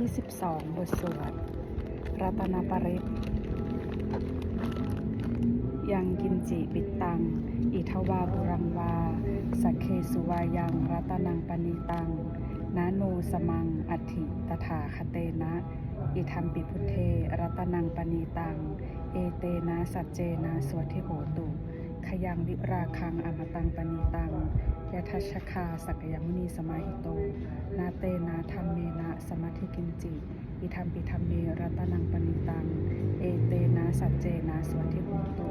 ที่ 12 บทสวดรัตนปริตยังกินจิปิตัง อิทวาบุรังวา สักเคสุวายังรัตนังปณิตัง นาโนสมัง อัติตถาคเตนะ อิทัมปิพุเท รัตนังปณีตัง เอเตนะสัจเจนะสวทิโหตุ ขยังวิราคังอมตังปณีตัง ยทัชชคาสักยมุนีสมาหิโต นาเตนะธรรมเมนะสมาธิกินจิ อิทัมปิธรรมเมรัตนังปณีตัง เอเตนะสัจเจนะสวทิโหตุ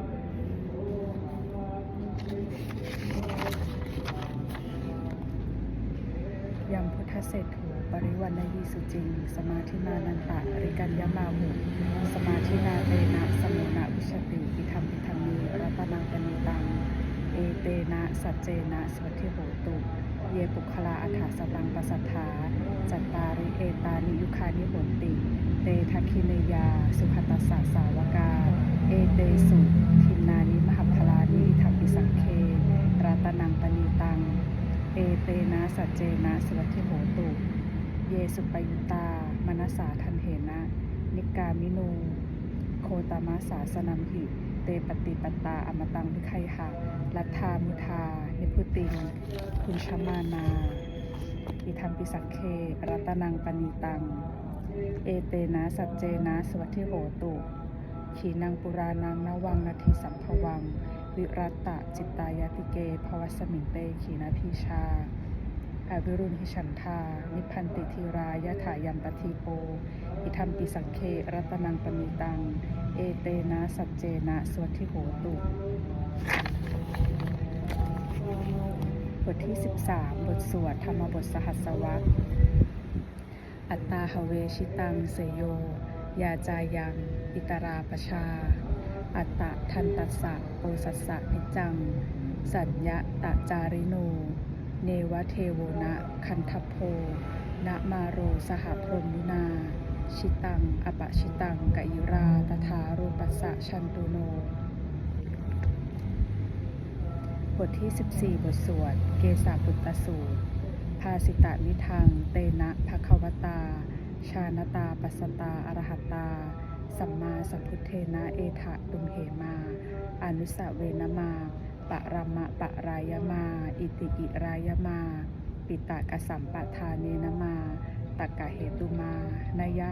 ยำพุทธเศรษถูปริวันยีสุจิง สมาธินานันตะริกัญญมาหุสมาธินาเตนะสมุนะวิชติอิธรรมปิธรรมีรัตนังปณิตัง เอเตนะ สัจเจนะ สวัทิโหตุ เยปุคลาอัฏฐสตังปสัทธา จัตตาริเอตานิยุคานิโหนติ เตทัคคิเนยา สุขตัสสะสาวกา เอเตสุทินานิมหัพพลานิทัมปิสังเครัตนังปณีตัง เอเตนะ สัจเจนะ สวัทิโหตุ เยสุปยุตามนสสาทันเหนะ นิกามินูโคตามาสาสนัมหิเตปฏิปตาอมตังวิไคหะ ลัทธามุทา นิพุติง คุณชมานาอิทัมปิสักเครัตนังปณีตัง เอเตนะสัจเจนะสวัทิโหตุ ขีนังปุรานังนวังนาทีสัมภวัง วิรัตตะจิตตายติเกภวสมิงเตขีนาทีชาอวิรุณหิฉันทา นิพันติธีรายะถายัมปทีโป อิทัมปิสังเค รัตนังปณีตัง เอเตนะสัจเจนะสวัทิโหตุ บทที่ 13 บทสวดธรรมบทสหัสวรรษอัตตาหเวชิตังเสโย ยาจายัง อิตราปชา อัตตะทันตัสสะโอสัสสะนิจัง สัญญะตะจาริโน เนวเทโวนะคันทพโพนะมาโรสหพรมุนา ชิตัง อปะชิตังกะยุราตถารูปัสสะชันตุโน บทที่ 14 บทสวด เกสาปุตตสูตร ภาสิตามิทัง เตนะภควตา ชานตาปัสตาอรหัตตา สัมมาสัพพุทเทนะเอทะตุมเหมา อนุสเวนมา ปะรมะปะรายมา อิติอิรายมา ปิตะกสัมปทานเนนมาตักกะเหตุมานยะ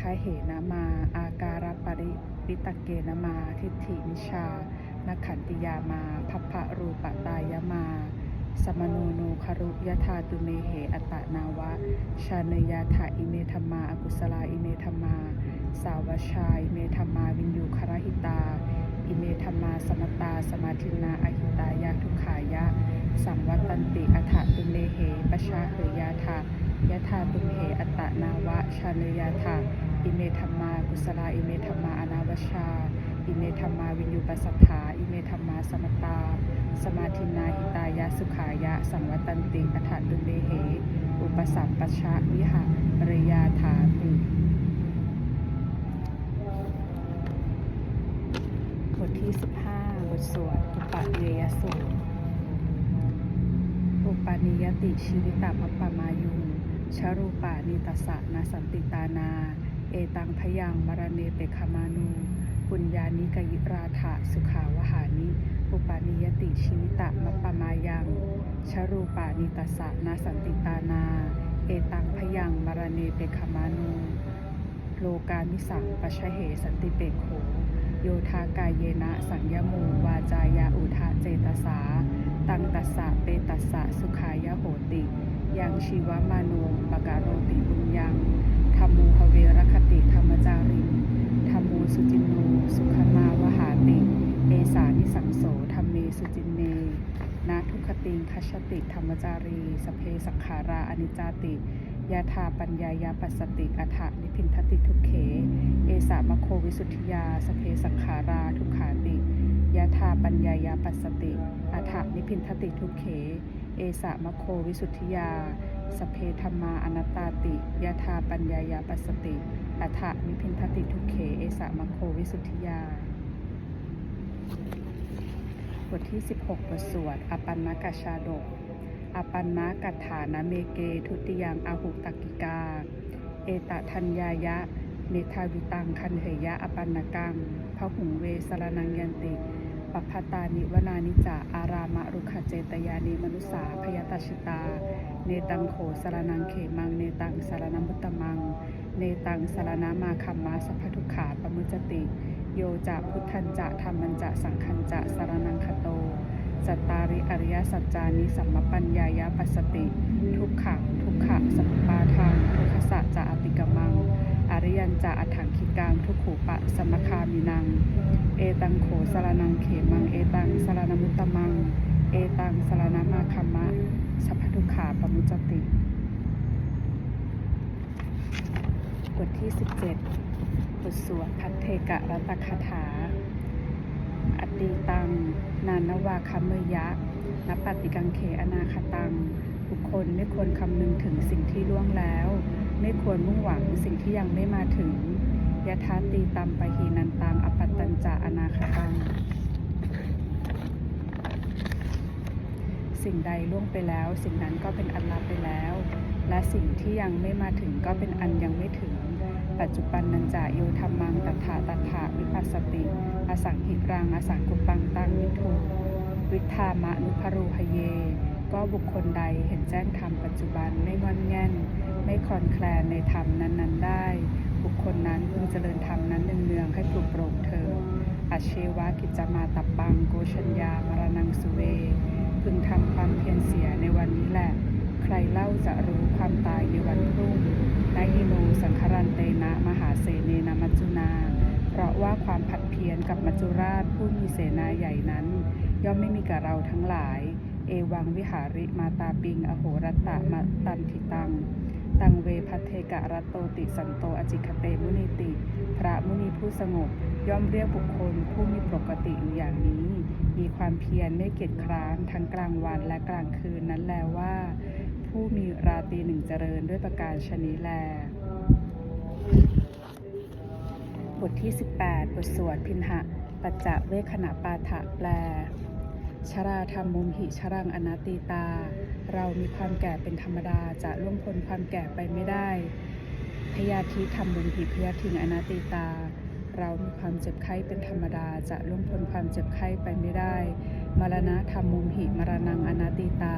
คาเหนามา อาการปริวิตกเกนมา ทิฏฐินิชา นักขันติยามาพัพพะรูปตายมา สมโนโนคารุยธาตุเมเหอัตตนาวะ ชาเนยาถาอิเมธรรมาอกุศลาอิเมธรรมา สาวชาอิเมธรรมาวินยูคารหิตา อิเมธรรมาสมตาสมาธินาอหิตายาทุขายะ สังวัตันติอัฏฐตุเมเหปชาเหยาถายะธาตุเมเหอัตตนาวะ ชาเนยาถาอิเมธรรมากุศลาอิเมธรรมาอนาวชา อิเมธรรมาวินยูปัสสทธา อิเมธรรมาสมตา สมาธินาหิตายะสุขายะ สังวัตันติอัฏฐตุเมเห อุปสัมปชะวิหะรยาถาติบทที่ 15 บทสวดอุปเยยสูตรอุปานิยติชีวิตาปปมายุชรูปานิตสะนาสันติตานา เอตังพยังมรเนเปคามานู ปุญญานิกยิราถะสุขาวหานิ อุปานิยติชีวิตะมปปมายังชรูปานิตัสสะนาสันติตานา เอตังพยังมารเนเปคมานู โลกามิสังปชเหสันติเปโข โยธากายเยนะสัญญมูวาจายาอุทะเจตสา ตังตัสสะเปตัสสะสุขายโหติ ยังชีวมานุปกาโรติบุญยังธรรมูภเวรคติธรรมจาริง สุจินโนสุขมาวหาติเอสานิสังโสธรรมเมสุจินเนนาทุคติงคัชติธรรมจารีสเพสังขาราอนิจาติยาธาปัญญายาปัสสติอัฏฐนิพินทติทุกเข เอสามโควิสุทธิยาสเพสังขาราทุกขาติยะธาปัญญายาปัสสติอัฏฐนิพินทติทุกเข เอสะมะโควิสุทธิยาสเพธรรมาอนัตตาติยะธาปัญญายาปัสสติ อัฏฐนิพินทติทุเข เอสะมะโควิสุทธิยา บทที่ 16 บทสวด อปันนกชาดก อปันนกัฐานะเมเก ทุติยังอาหุตกิกาเเอตทัญญายะ เมธาวิตัง คันเหยะอปันนกังพระหุงเวสรนังยันติ ปัพตานิวนานิจาอารามะรุขเจตยานิมนุสาพยตชิตา เนตังโขสารนังเขมัง เนตังสารนมุตตมัง เนตังสารนามาคัมมาสัพพทุขาปมุจติ โยจะพุทธันจะธรรมันจะสังคันจะสารนังคโตสัตตาริอริยสัจจานิสัมมปัญญายาปัสสติ ทุกขะทุกขะสัมปาทางทุกขสะจะอติกมัง ริยันจะอัฏฐังคิกังทุกขูปะสมคามินัง เอตังโขสารนังเขมัง เอตังสารนมุตตมัง เอตังสารนามาคัมมะสัพพทุขาปมุจติบทที่ 17บทสวดพัทเทกะรัตคาถา อตีตัง นานวาคัมเมยะนปฏิกังเขอนาคตัง บุคคลไม่ควรคำนึงถึงสิ่งที่ล่วงแล้ว ไม่ควรมุ่งหวังสิ่งที่ยังไม่มาถึงยะทาตีตัมปะหีนันตังอปตตัญจะอนาคตัง สิ่งใดล่วงไปแล้ว สิ่งนั้นก็เป็นอันลับไปแล้ว และสิ่งที่ยังไม่มาถึงก็เป็นอันยังไม่ถึง ปัจจุบันนันจะโยธรรมังตัถาตัถาวิปัสสติ อสังหิรังอสังกุปังตังนิทุวิธามะนุพรูหเย ก็บุคคลใดเห็นแจ้งธรรมปัจจุบันไม่งอนแง่น ไม่คลอนแคลนในธรรมนั้น ๆ ได้ บุคคลนั้นพึงเจริญธรรมนั้นเนืองๆให้ปลุกปลงเธออาเชวะกิจมาตับปังโกชัญญามรณังสุเว พึงทำความเพียรเสียในวันนี้แหละ ใครเล่าจะรู้ความตายในวันพรุ่งนายิโนสังครันเตนะมหาเสเนนมัจจุนา เพราะว่าความผัดเพี้ยนกับมัจจุราชผู้มีเสนาใหญ่นั้น ย่อมไม่มีกับเราทั้งหลาย เอวังวิหาริมาตาปิง อโหรตตะมะตันทิตัง ตังเวพัทเทกะรัตโตติสันโตอจิคเตมุนิติ พระมุนีผู้สงบ ย่อมเรียกบุคคลผู้มีปกติอยู่อย่างนี้ มีความเพียรไม่เกียจคร้านทั้งกลางวันและกลางคืนนั้นแลว่า ผู้มีราตรีหนึ่งเจริญด้วยประการชนิแล บทที่ 18 บทสวดพินหะ ปัจจะเวขณะปาฐะแปลชราธรรมมุมหิชรังอนาตีตา เรามีความแก่เป็นธรรมดาจะล่วงพ้นความแก่ไปไม่ได้ พยาธิธรรมมุมหิพยาธิงอนาตีตา เรามีความเจ็บไข้เป็นธรรมดาจะล่วงพ้นความเจ็บไข้ไปไม่ได้ มรณะธรรมมุมหิมรณังอนาตีตา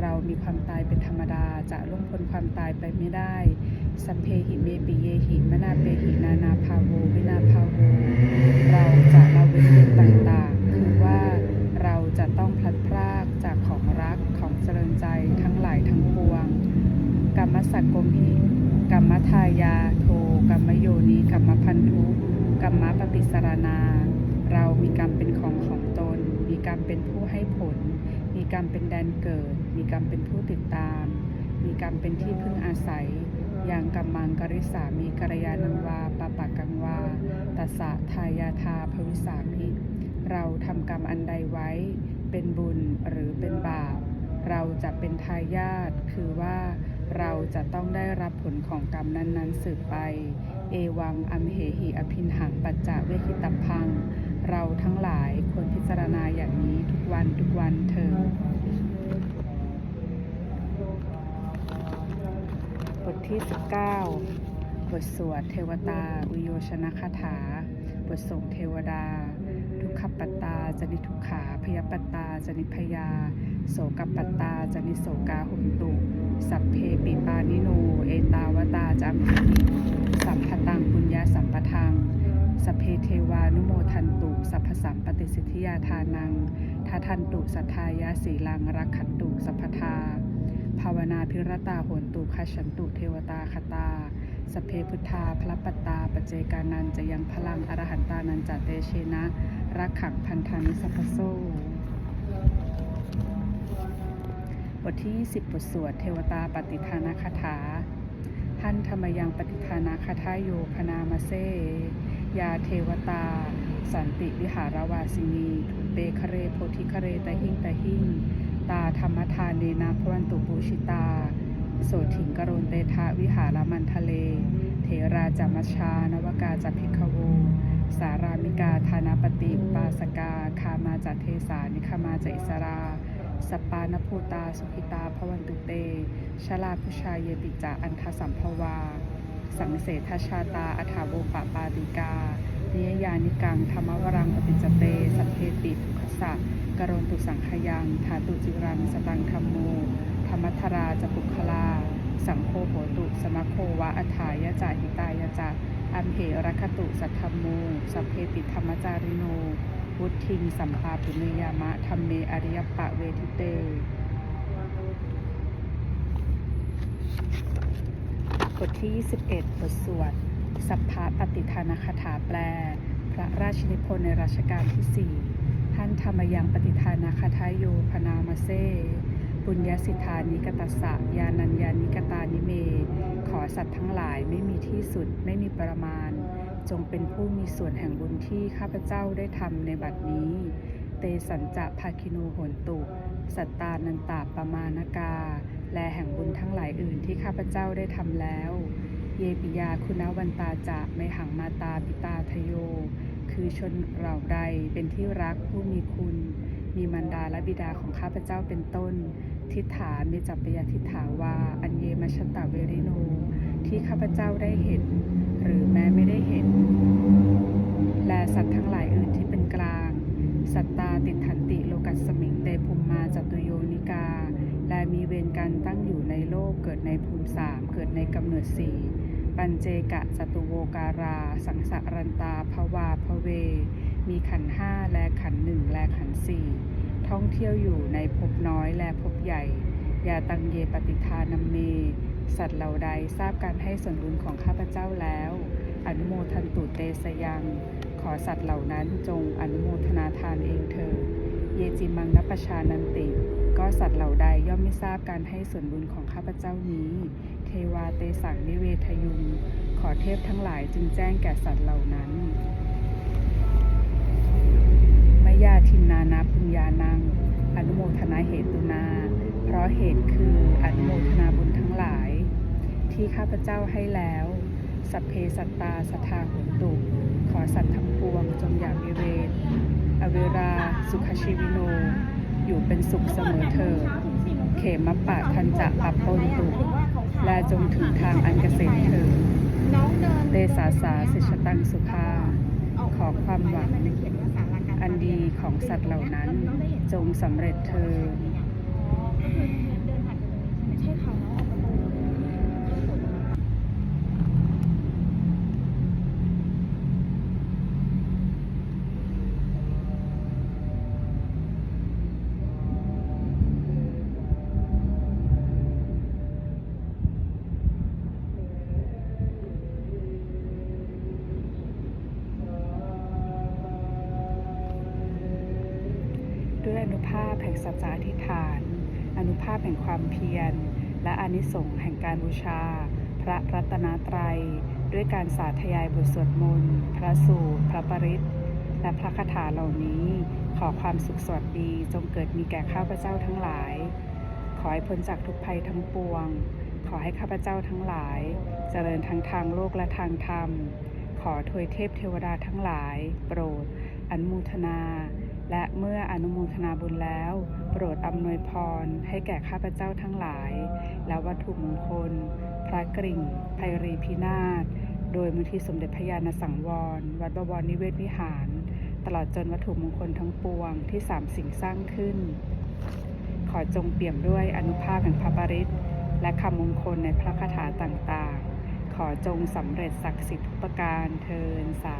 เรามีความตายเป็นธรรมดาจะล่วงพ้นความตายไปไม่ได้ สัพเพหิเมปิเยหิมนาเปหินานาภาโววินาภาโวเราจะละเว้นเรื่องต่างๆ คือว่า เราจะต้องพลัดพรากจากของรักของเจริญใจทั้งหลายทั้งปวง กรรมสักกมิกรรมทายาโทกรรมโยนีกรรมพันธุกรรมปฏิสารนา เรามีกรรมเป็นของของตน มีกรรมเป็นผู้ให้ผล มีกรรมเป็นแดนเกิด มีกรรมเป็นผู้ติดตาม มีกรรมเป็นที่พึ่งอาศัยอย่างกัมมังกริสามีกรยานังวาปะปะกังวาตัสสะทายาทาภวิำกรรมอันใดไว้ เป็นบุญหรือเป็นบาป เราจะเป็นทายาทคือว่าเราจะต้องได้รับผลของกรรมนั้นๆสืบไป เอวังอัมเหหิอภินหังปัจจะเวคิตพัง เราทั้งหลายควรพิจารณาอย่างนี้ทุกวันทุกวันเถิดบทที่ 19 บทสวดเทวตา อุโยชนคาถา บทส่งเทวดา ทุกขปัตตาจนิทุกขาพยปตาจนิพยา โสกปัตตาจนิโสกาหุนตุ สัพเพปิปานิโน เอตาวตาจัมพิสัมพตังปุญญาสัมปทังสพเพเทวานุโมทันตุสัพพสัมปติสิทธิยาทานังทาทันตุสัทธายาสีลังรักขันตุสัพพทา ภาวนาพิรตาโหนตุคชันตุเทวตาคตาสพเพพุทธาพระปตาปเจกานันจะยังพลังอรหันตานันจเตเชนะ รักขังพันธานิสัพโซ บทที่20บทสวดเทวตาปฏิทานาคาถาหันธรรมยังปฏิทานาคาทายโยพนามาเซ ยาเทวตา สันติวิหารวาสินีทุเตคเรโพธิคเรตะหิงตะหิงตาธรรมทานเนนาพวันตุปูชิตา โสถิงกโรนเตทะวิหารมันทะเลเถราจามชชานวกาจพิกขโว สารามิกาธานาปติปาสกา คามาจัเทสานิคามาจอิสราสปานภูตา สุขิตาพวันตุเต ชลาพุชาเยติจาอันทสัมภวา สังเสทชาตาอัฐาโวปปาติกา นิยยานิกังธรรมวรังปฏิจเต สัพเพติทุกขสะกรนตุสังขยังถาตุจิรังสตังธรรมโมธรรมัทราจะปุคลา สังโฆโหตุ สมโควะอัฐายะจาหิตายะจะ อัมเหรัคตุสัทธมโมสัพเพติธรรมจาริโนวุทิงสัมปาปุเนยามะธรรมเมอริยปะเวทิเต บทที่ 21 บทสวด สัพพะปฏิทานคาถาแปล พระราชนิพนธ์ในรัชกาลที่ 4 ท่านธรรมยังปฏิทานคาทายโยพนามาเซ ปุญญสิทธานิกตัสสะยานัญญานิกตานิเม ขอสัตว์ทั้งหลายไม่มีที่สุดไม่มีประมาณ จงเป็นผู้มีส่วนแห่งบุญที่ข้าพเจ้าได้ทำในบัดนี้ เตสัญจะภาคิโนโหนตุ สัตตานันตาปมานกา และแห่งบุญทั้งหลายอื่นที่ข้าพเจ้าได้ทำแล้ว เยปิยาคุณวันตาจะไม่หังมาตาปิตาทโย คือชนเหล่าใดเป็นที่รักผู้มีคุณ มีมารดาและบิดาของข้าพเจ้าเป็นต้น ทิฏฐาเมจัปยทิฏฐาวา อันเยมชตาเวริโน ที่ข้าพเจ้าได้เห็น หรือแม้ไม่ได้เห็น และสัตว์ทั้งหลายอื่นที่เป็นกลาง สัตตาติดขันติโลกัสสมิงเตภูมิมาจตุโยนิกา และมีเวรกันตั้งอยู่ในโลกเกิดในภูมิสามเกิดในกำเนิดสี่ปัญเจกะจตุโวการา สังสารันตาภวาภเว มีขันห้าและขันหนึ่งและขันสี่ท่องเที่ยวอยู่ในภพน้อยและภพใหญ่ยาตังเยปฏิทานัมเม สัตว์เหล่าใดทราบการให้ส่วนบุญของข้าพเจ้าแล้ว อนุโมทันตุเตสยัง ขอสัตว์เหล่านั้นจงอนุโมทนาทานเองเถิดเยจิมังนัปชานันติ ก็สัตว์เหล่าใดย่อมไม่ทราบการให้ส่วนบุญของข้าพเจ้านี้ เทวาเตสังนิเวทยุง ขอเทพทั้งหลายจึงแจ้งแก่สัตว์เหล่านั้น ยาทินนานาปุญญานัง อนุโมทนาเหตุนา เพราะเหตุคืออนุโมทนาบุญทั้งหลาย ที่ข้าพเจ้าให้แล้ว สัพเพสัตตาสทาหุนตุ ขอสัตว์ทั้งปวงจงอย่ามีเวรอเวราสุขชีวิโน อยู่เป็นสุขเสมอเถิดเขมปะทันจะปับปนตุและจงถึงทางอันเกษมเถิดน้อเตสาสาสิชตังสุภาขอความหวัง ดีของสัตว์เหล่านั้น จงสำเร็จเธอ แห่งสัจจะอธิษฐาน อนุภาพแห่งความเพียร และอานิสงส์แห่งการบูชา พระรัตนตรัย ด้วยการสาธยายบทสวดมนต์พระสูตร พระปริตและพระคาถาเหล่านี้ ขอความสุขสวัสดีจงเกิดมีแก่ข้าพเจ้าทั้งหลาย ขอให้พ้นจากทุกภัยทั้งปวง ขอให้ข้าพเจ้าทั้งหลาย เจริญทั้งทางโลกและทางธรรม ขอถวยเทพเทวดาทั้งหลาย โปรด อนุโมทนา และเมื่ออนุโมทนาบุญแล้ว โปรดอำนวยพรให้แก่ข้าพเจ้าทั้งหลาย และวัตถุมงคล พระกริ่งไพรีพินาศ โดยมูลที่สมเด็จพระญาณสังวร วัดบวรนิเวศวิหาร ตลอดจนวัตถุมงคลทั้งปวงที่สามสิ่งสร้างขึ้น ขอจงเปี่ยมด้วยอนุภาพแห่งพระปริตและคำมงคลในพระคาถาต่างๆ ขอจงสำเร็จศักดิ์สิทธิ์ทุกประการเทินสา